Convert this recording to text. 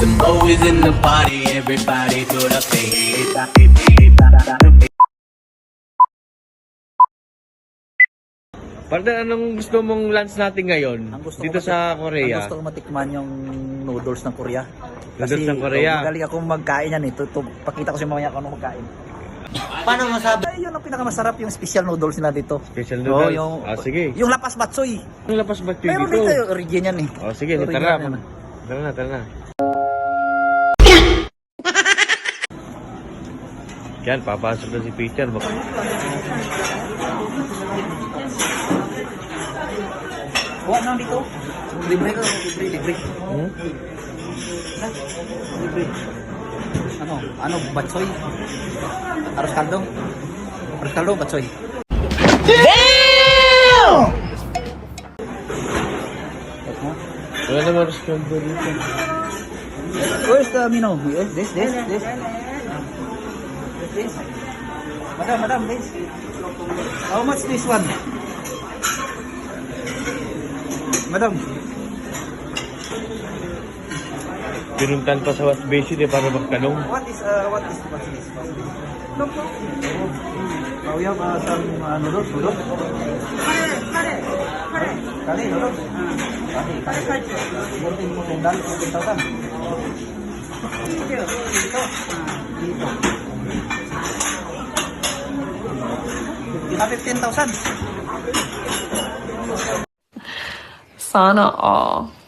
The Mo is in the party, everybody do the thing. Partner, anong gusto mong lunch natin ngayon? Ang gusto Dito ko sa Korea. Ang gusto ko matikman yung noodles ng Korea. Noodles ng Korea. oh, magaling akong magkain yan eh. Ito, ito, pakita ko sa mamaya kung ano magkain. Paano masabi? Ay, yun ang pinakamasarap yung special noodles nila dito. Special Oh, noodles? yung, Ah, sige. Yung lapas batsoy. Ang lapas ba ito Pero dito? dito yung origin yan eh. Oh, sige, tara. Tara na, tara na. Yan, papasok na si Peter. Kuha na dito. Libre ko, libre, libre. Hmm? Libre. Ano? Ano? Batsoy? Aros kaldo? Aros kaldo, batsoy. Damn! Wala naman restaurant dito. Where's the menu? Yes, this, this, this. This. Madam, madam, this. How much this one? Madam, Pinuntan pa sa wash basin eh para magtanong. what is uh, what is what is this? No po. Oh, have uh, some uh, noodles, noodles? Kare, kare. Kare, noodles? Kare, kare. Yung po sendal, 15,000. Dito. Dito. Ah, 15,000. Sana all.